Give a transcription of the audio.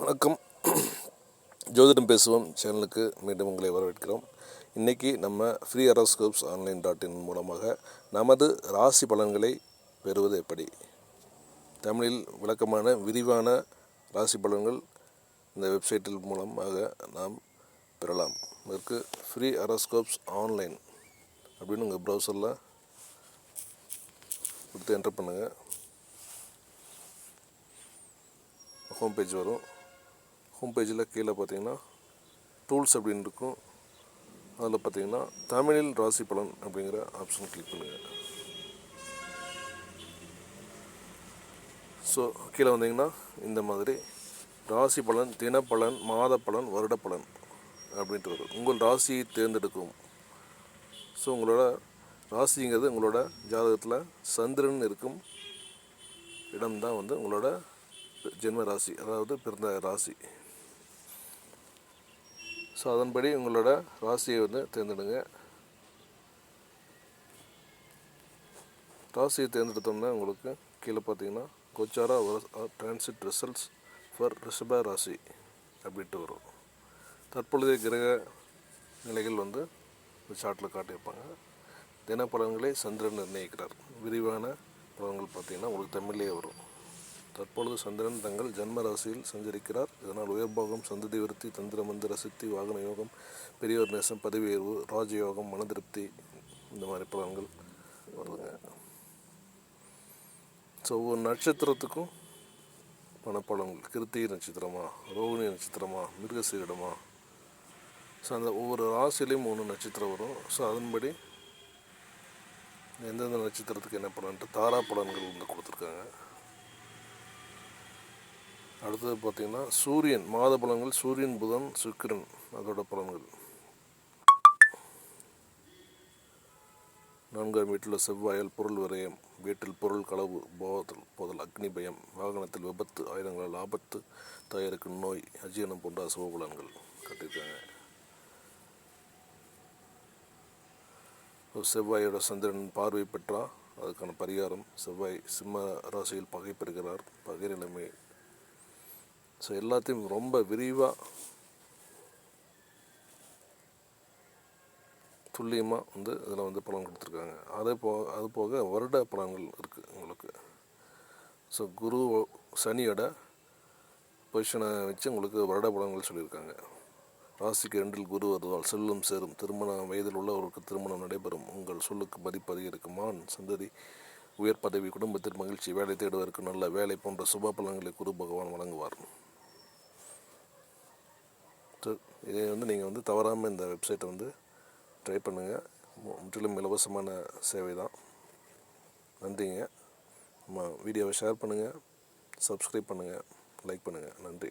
வணக்கம். ஜோதிடம் பேசுவோம். சேனலுக்கு மீண்டும் உங்களை வரவேற்கிறோம். இன்றைக்கி நம்ம free horoscopes online dot in மூலமாக நமது ராசி பலன்களை பெறுவது எப்படி? தமிழில் விளக்கமான விரிவான ராசி பலன்கள் இந்த வெப்சைட்டில் மூலமாக நாம் பெறலாம். இதற்கு ஃப்ரீ அரஸ்கோப்ஸ் ஆன்லைன் அப்படின்னு உங்கள் ப்ரௌசரில் கொடுத்து என்டர் பண்ணுங்கள் ஹோம் பேஜ் வரும். ஹோம் பேஜில் கீழே பார்த்தீங்கன்னா டூல்ஸ் அப்படின்னு இருக்கும். அதில் பார்த்தீங்கன்னா தமிழில் ராசி பலன் அப்படிங்கிற ஆப்ஷன் கிளிக் பண்ணுங்கள் ஸோ கீழே வந்தீங்கன்னா இந்த மாதிரி ராசி பலன் தினப்பலன் மாத பலன் வருட பலன் அப்படின்ட்டு வரும் உங்கள் ராசியை தேர்ந்தெடுக்கும். ஸோ உங்களோட ராசிங்கிறது உங்களோட ஜாதகத்தில் சந்திரன் இருக்கும் இடம்தான் வந்து உங்களோட ஜென்ம ராசி அதாவது பிறந்த ராசி. ஸோ அதன்படி உங்களோட ராசியை வந்து தேர்ந்தெடுங்க. ராசியை தேர்ந்தெடுத்தோம்னா உங்களுக்கு கீழே பார்த்தீங்கன்னா கோச்சாரா டிரான்சிட் ரிசல்ட்ஸ் ஃபார் ரிஷப ராசி அப்படின்ட்டு வரும். தற்பொழுதைய கிரக நிலைகள் வந்து இந்த சார்ட்டில் காட்டியிருப்பாங்க. தினப்பலன்களை சந்திரன் நிர்ணயிக்கிறார். விரிவான பலன்கள் பார்த்தீங்கன்னா உங்களுக்கு தமிழ்லேயே வரும். தற்பொழுது சந்திரன் தங்கள் ஜன்ம ராசியில் சஞ்சரிக்கிறார். இதனால் உயர்போகம் சந்ததி விருத்தி தந்திர மந்திர சித்தி வாகன யோகம் பெரியோர் நேசம் பதவி உயர்வு ராஜயோகம் மன திருப்தி இந்த மாதிரி பலன்கள் வருதுங்க. ஸோ ஒவ்வொரு நட்சத்திரத்துக்கும் பணப்பலன்கள். கிருத்திகை நட்சத்திரமா ரோகிணி நட்சத்திரமா மிருகசீரிடமா ஸோ அந்த ஒவ்வொரு ராசிலையும் மூணு நட்சத்திரம் வரும். ஸோ அதன்படி எந்தெந்த நட்சத்திரத்துக்கு என்ன பலன்ட்டு தாரா பலன்கள் வந்து கொடுத்துருக்காங்க. அடுத்தது பார்த்திங்கன்னா சூரியன் மாத பலன்கள் சூரியன் புதன் சுக்கிரன் அதோட பலன்கள். நான்காம் வீட்டில் செவ்வாயால் பொருள் விரயம் வீட்டில் பொருள் களவு போதல் போதல் அக்னி பயம் வாகனத்தில் விபத்து ஆயுதங்களால் ஆபத்து தயாரிக்கும் நோய் அஜீரணம் போன்ற அசுப பலன்கள் கட்டியிருக்காங்க. செவ்வாயோட சந்திரன் பார்வை பெற்றா அதுக்கான பரிகாரம் செவ்வாய் சிம்ம ராசியில் பகை பெறுகிறார் பகை நிலைமை ஸோ எல்லாத்தையும் ரொம்ப விரிவாக துல்லியமாக வந்து இதில் வந்து பலன் கொடுத்துருக்காங்க. அதே போ அது போக வருட பலன்கள் இருக்குது உங்களுக்கு. ஸோ குரு சனியோட பொசிஷனை வச்சு உங்களுக்கு வருட பலன்கள் சொல்லியிருக்காங்க. ராசிக்கு ரெண்டில் குரு வருவால் செல்லும் சேரும் திருமண வயதில் உள்ளவருக்கு திருமணம் நடைபெறும். உங்கள் சொல்லுக்கு மதிப்பு அதிகரிக்கும் மான் சந்ததி. உயர் பதவி குடும்பத்தில் மகிழ்ச்சி வேலை தேடுவதற்கு நல்ல வேலை போன்ற சுப பலன்களை குரு பகவான் வழங்குவார். இதை வந்து நீங்கள் வந்து தவறாமல் இந்த வெப்சைட்டை வந்து ட்ரை பண்ணுங்கள் முற்றிலும் இலவசமான சேவை தான். நன்றிங்க. நம்ம வீடியோவை ஷேர் பண்ணுங்கள் சப்ஸ்கிரைப் பண்ணுங்கள் லைக் பண்ணுங்கள் நன்றி.